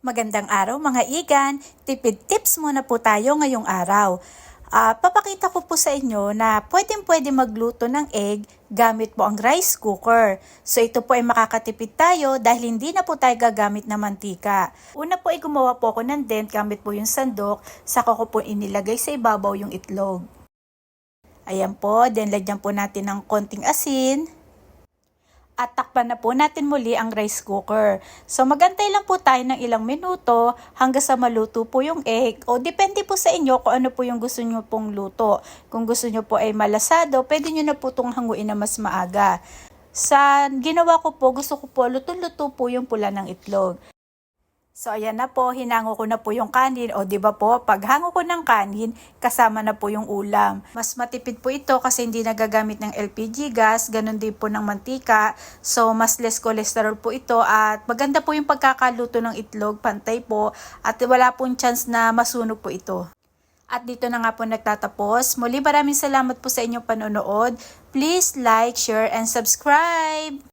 Magandang araw mga igan. Tipid tips muna po tayo ngayong araw. Ah, papakita ko po sa inyo na pwedeng pwede magluto ng egg gamit po ang rice cooker. So ito po ay makakatipid tayo dahil hindi na po tayo gagamit ng mantika. Una po ay gumawa po ako ng dent gamit po yung sandok, saka ko po inilagay sa ibabaw yung itlog. Ayan po, then lagyan po natin ng konting asin at takpan na po natin muli ang rice cooker. So magantay lang po tayo ng ilang minuto hanggang sa maluto po yung egg. O depende po sa inyo kung ano po yung gusto nyo pong luto. Kung gusto nyo po ay malasado, pwede nyo na po itong hanguin na mas maaga. Sa ginawa ko po, gusto ko po luto-luto po yung pula ng itlog. So ayan na po, hinango ko na po yung kanin. O di ba po, pag hango ko ng kanin, kasama na po yung ulam. Mas matipid po ito kasi hindi nagagamit ng LPG gas, ganun din po ng mantika. So mas less cholesterol po ito at maganda po yung pagkakaluto ng itlog, pantay po. At wala pong chance na masunog po ito. At dito na nga po nagtatapos. Muli maraming salamat po sa inyong panonood. Please like, share, and subscribe!